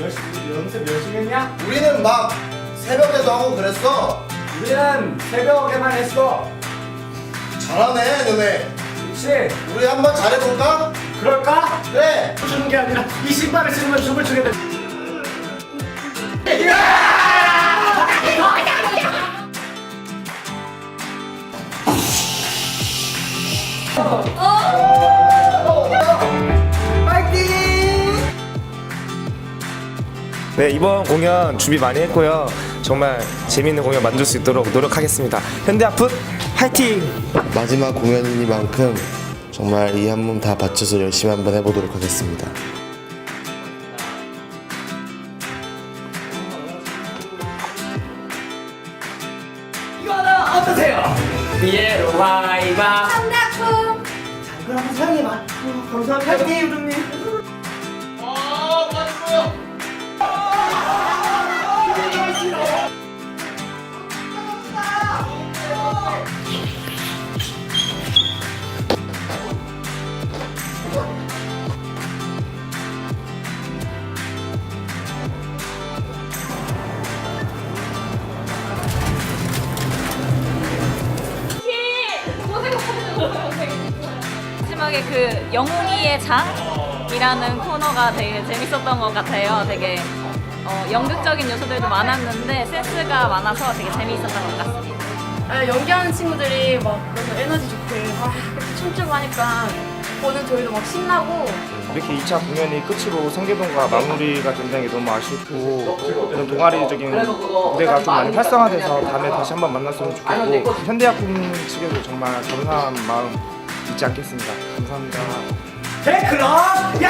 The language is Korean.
연습 열심히 했냐? 우리는 막 새벽에도 하고 그랬어. 우리는 새벽에만 했어. 잘하네, 너네. 그렇지? 우리 한번 잘해볼까? 그럴까? 그래. 주는 게 아니라 이 신발을 신으면 춤을 추게 돼. 네 이번 공연 준비 많이 했고요. 정말 재밌는 공연 만들 수 있도록 노력하겠습니다. 현대아풋 화이팅! 마지막 공연이니만큼 정말 이 한 몸 다 바쳐서 열심히 한번 해보도록 하겠습니다. 이거는 어떠세요? 비에로 와이바. 한다쿵 그럼 한번 사랑해봐. 어, 감사합니다. 화이팅, 유정님. 마지막에 그 영웅이의 장이라는 코너가 되게 재밌었던 것 같아요. 되게 어, 연극적인 요소들도 많았는데 센스가 많아서 되게 재미있었던 것 같습니다. 아, 연기하는 친구들이 막 너무 에너지 좋게 막 이렇게 춤추고 하니까 보는 저희도 막 신나고 이렇게 2차 공연이 끝으로 성계동과 마무리가 된다는 게 너무 아쉽고 이런 동아리적인 무대가 좀 많이 활성화돼서 다음에 다시 한번 만났으면 좋겠고 현대아품 측에도 정말 감사한 마음 잊지 않겠습니다. 감사합니다. 데클럽